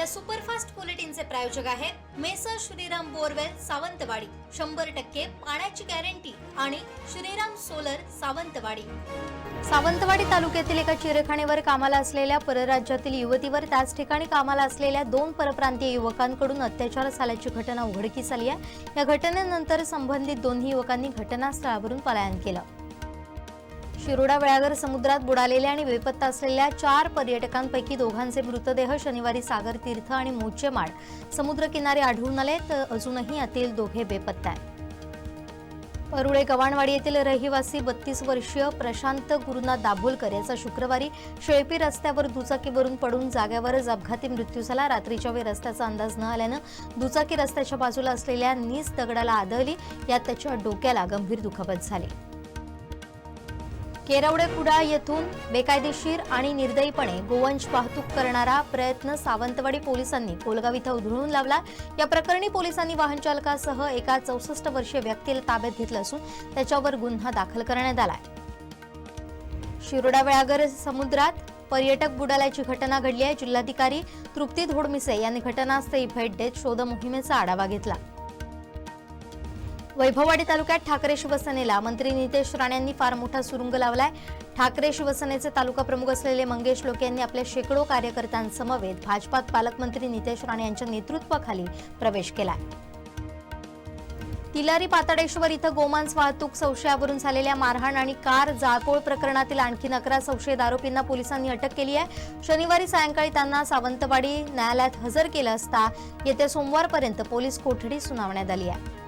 या सुपरफास्ट बुलेटिनचे प्रायोजक आहेत मेसर श्रीराम बोरवेल सावंतवाडी. शंभर टक्के पाण्याची गॅरंटी आणि श्रीराम सोलर सावंतवाडी. सावंतवाडी तालुक्यातील एका चिरखाणीवर कामाला असलेल्या परराज्यातील युवतीवर त्याच ठिकाणी कामाला असलेल्या दोन परप्रांतीय युवकांकडून अत्याचार झाल्याची घटना उघडकीस आली आहे. या घटनेनंतर संबंधित दोन्ही युवकांनी घटनास्थळावरून पलायन केलं. शिरोडा वेळागर समुद्रात बुडालेल्या आणि बेपत्ता असलेल्या चार पर्यटकांपैकी दोघांचे मृतदेह शनिवारी सागर तीर्थ आणि मोचेमाड समुद्रकिनारी आढळून आले तर अजूनही यातील दोघे बेपत्ता आहेत. परुळे गव्हाणवाडी येथील रहिवासी बत्तीस वर्षीय प्रशांत गुरुनाथ दाभोलकर याचा शुक्रवारी शेळपी रस्त्यावर दुचाकीवरून पडून जाग्यावरच अपघाती मृत्यू झाला. रात्रीच्या वेळी रस्त्याचा अंदाज न आल्यानं दुचाकी रस्त्याच्या बाजूला असलेल्या नीस दगडाला आदळली. यात त्याच्या डोक्याला गंभीर दुखापत झाली. केरवडे कुडा येथून बेकायदेशीर आणि निर्दयीपणे गोवंश वाहतूक करणारा प्रयत्न सावंतवाडी पोलिसांनी कोलगाव इथं उधळून लावला. या प्रकरणी पोलिसांनी वाहन चालकासह एका चौसष्ट वर्षीय व्यक्तीला ताब्यात घेतलं असून त्याच्यावर गुन्हा दाखल करण्यात आला शिरोडा वेळागर समुद्रात पर्यटक बुडाल्याची घटना घडली आहे. जिल्हाधिकारी तृप्ती धोडमिसे यांनी घटनास्थळी भेट देत शोध मोहिमेचा आढावा घेतला. वैभववाडी तालुक्यात ठाकरे शिवसेनेला मंत्री नितेश राणेंनी फार मोठा सुरुंग लावलाय. ठाकरे शिवसेनेचे तालुका प्रमुख असलेले मंगेश लोके यांनी आपल्या शेकडो कार्यकर्त्यांसमवेत भाजपात पालकमंत्री नितेश राणे यांच्या नेतृत्वाखाली प्रवेश केलाय. तिलारी पाताडेश्वर इथं गोमांस वाहतूक संशयावरून झालेल्या मारहाण आणि कार जाळपोळ प्रकरणातील आणखी अकरा संशयित आरोपींना पोलिसांनी अटक केली आहे. शनिवारी सायंकाळी त्यांना सावंतवाडी न्यायालयात हजर केलं असता येत्या सोमवारपर्यंत पोलीस कोठडी सुनावण्यात आली आहे.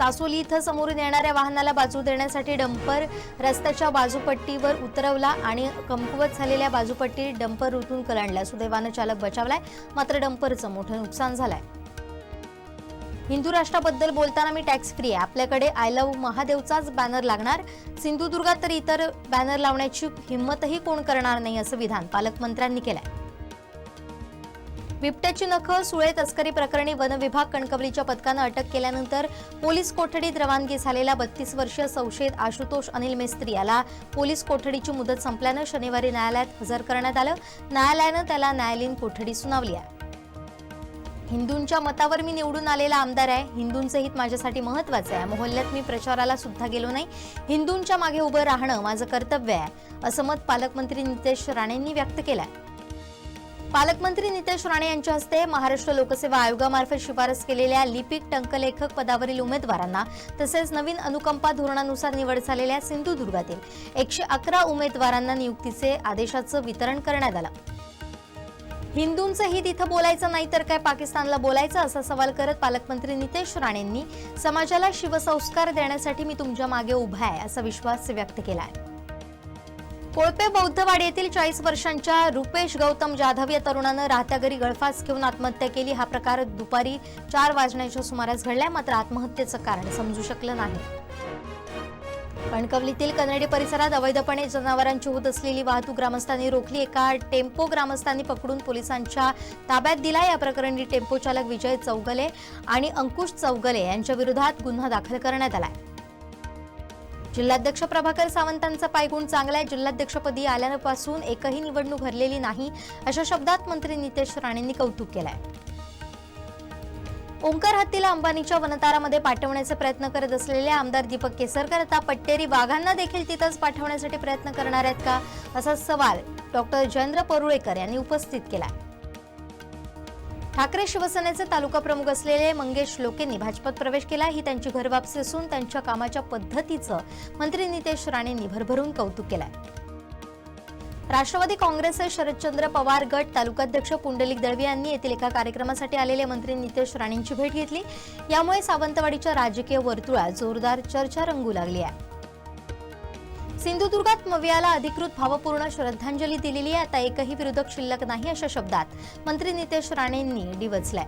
सासोली इथं समोरून येणाऱ्या वाहनाला बाजू देण्यासाठी डंपर रस्त्याच्या बाजूपट्टीवर उतरवला आणि कमकुवत झालेल्या बाजूपट्टी डंपर ऋतून कलांडला सुदैवानं चालक बचावलाय मात्र डंपरचं मोठं नुकसान झालंय. हिंदू राष्ट्राबद्दल बोलताना मी टॅक्स फ्री आहे. आपल्याकडे आय लव्ह महादेवचाच बॅनर लागणार. सिंधुदुर्गात तर इतर बॅनर लावण्याची हिंमतही कोण करणार नाही असं विधान पालकमंत्र्यांनी केलंय. बिबट्याची नखं सुळे तस्करी प्रकरणी वन विभाग कणकवलीच्या पथकानं अटक केल्यानंतर पोलीस कोठडीत रवानगी झालेला बत्तीस वर्षीय संशयित आशुतोष अनिल मेस्त्री याला पोलीस कोठडीची मुदत संपल्यानं शनिवारी न्यायालयात हजर करण्यात आलं. न्यायालयानं त्याला न्यायालयीन कोठडी सुनावली आहे. हिंदूंच्या मतावर मी निवडून आलेला आमदार आहे. हिंदूंचं हित माझ्यासाठी महत्वाचं आहे. मोहल्ल्यात मी प्रचाराला सुद्धा गेलो नाही. हिंदूंच्या मागे उभं राहणं माझं कर्तव्य आहे असं मत पालकमंत्री नितेश राणेंनी व्यक्त केलं आहे पालकमंत्री नितेश राणे यांच्या हस्ते महाराष्ट्र लोकसेवा आयोगामार्फत शिफारस केलेल्या लिपिक टंकलेखक पदावरील उमेदवारांना तसेच नवीन अनुकंपा धोरणानुसार निवड झालेल्या सिंधुदुर्गातील एकशे अकरा उमेदवारांना नियुक्तीचे आदेशाचं वितरण करण्यात आलं. हिंदूंचं हित इथं बोलायचं नाही तर काय पाकिस्तानला बोलायचं असा सवाल करत पालकमंत्री नितेश राणेंनी समाजाला शिवसंस्कार देण्यासाठी मी तुमच्या मागे उभा आहे असा विश्वास व्यक्त केला आहे. कोळपे बौद्धवाडी येथील चाळीस वर्षांच्या रुपेश गौतम जाधव या तरुणानं राहत्या घरी गळफास घेऊन आत्महत्या केली. हा प्रकार दुपारी चार वाजण्याच्या सुमारास घडलाय मात्र आत्महत्येचं कारण समजू शकलं नाही. कणकवलीतील कनडी परिसरात अवैधपणे जनावरांची होत असलेली वाहतूक ग्रामस्थांनी रोखली. एका टेम्पो ग्रामस्थांनी पकडून पोलिसांच्या ताब्यात दिला. या प्रकरणी टेम्पो चालक विजय चौगले आणि अंकुश चौगले यांच्या विरोधात गुन्हा दाखल करण्यात आलाय. जिल्हाध्यक्ष प्रभाकर सावंतांचा पायगुण चांगला आहे. जिल्हाध्यक्षपदी आल्यापासून एकही निवडणूक हरलेली नाही अशा शब्दात मंत्री नितेश राणेंनी कौतुक केलंय. ओंकार हत्तीला अंबानीच्या वनतारामध्ये पाठवण्याचे प्रयत्न करत असलेले आमदार दीपक केसरकर आता पट्टेरी वाघांना देखील तिथंच पाठवण्यासाठी प्रयत्न करणार आहेत का? असा सवाल डॉक्टर जयेंद्र परुळेकर यांनी उपस्थित केला ठाकरे शिवसेनेचे तालुका प्रमुख असलेले मंगेश लोकेंनी भाजपात प्रवेश केला. ही त्यांची घरवापसी असून त्यांच्या कामाच्या पद्धतीचं मंत्री नितेश राणेंनी भरभरून कौतुक केलंय. राष्ट्रवादी काँग्रेसचे शरदचंद्र पवार गट तालुकाध्यक्ष पुंडलिक दळवी यांनी येथील एका कार्यक्रमासाठी आलेले मंत्री नितेश राणेंची भेट घेतली. यामुळे सावंतवाडीच्या राजकीय वर्तुळात जोरदार चर्चा रंगू लागली आहे. सिंधुदुर्गात मवियाला अधिकृत भावपूर्ण श्रद्धांजली दिलेली आहे. आता एकही विरोधक शिल्लक नाही अशा शब्दात मंत्री नितेश राणेंनी डिवचलाय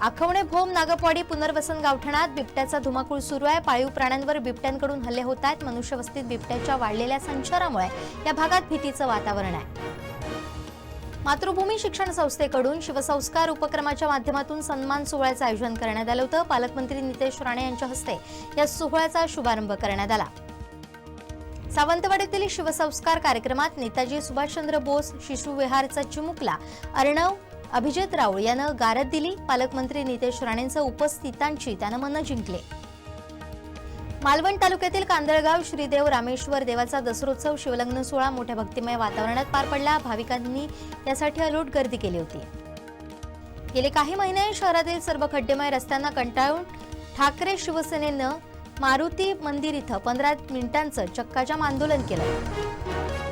आखवणे भोम नागपवाडी पुनर्वसन गावठाणात बिबट्याचा धुमाकूळ सुरू आहे. पाळीव प्राण्यांवर बिबट्यांकडून हल्ले होत आहेत. मनुष्यवस्तीत बिबट्याच्या वाढलेल्या संचारामुळे या भागात भीतीचं वातावरण आहे. मातृभूमी शिक्षण संस्थेकडून शिवसंस्कार उपक्रमाच्या माध्यमातून सन्मान सोहळ्याचं आयोजन करण्यात आलं होतं. पालकमंत्री नितेश राणे यांच्या हस्ते या सोहळ्याचा शुभारंभ करण्यात आला. सावंतवाडीतील शिवसंस्कार कार्यक्रमात नेताजी सुभाषचंद्र बोस शिशुविहारचा चिमुकला अर्णव अभिजित राऊळ यानं गारद दिली. पालकमंत्री नितेश राणेंसह उपस्थितांची त्यानं मनं जिंकले. मालवण तालुक्यातील कांदळगाव श्रीदेव रामेश्वर देवाचा दसरोत्सव शिवलग्न सोहळा मोठ्या भक्तिमय वातावरणात पार पडला. भाविकांनी यासाठी अलोट गर्दी केली होती. गेले काही महिने शहरातील सर्व खड्डेमय रस्त्यांना कंटाळून ठाकरे शिवसेनेनं मारुती मंदिर इथं पंधरा मिनिटांचं चक्काजाम आंदोलन केलं.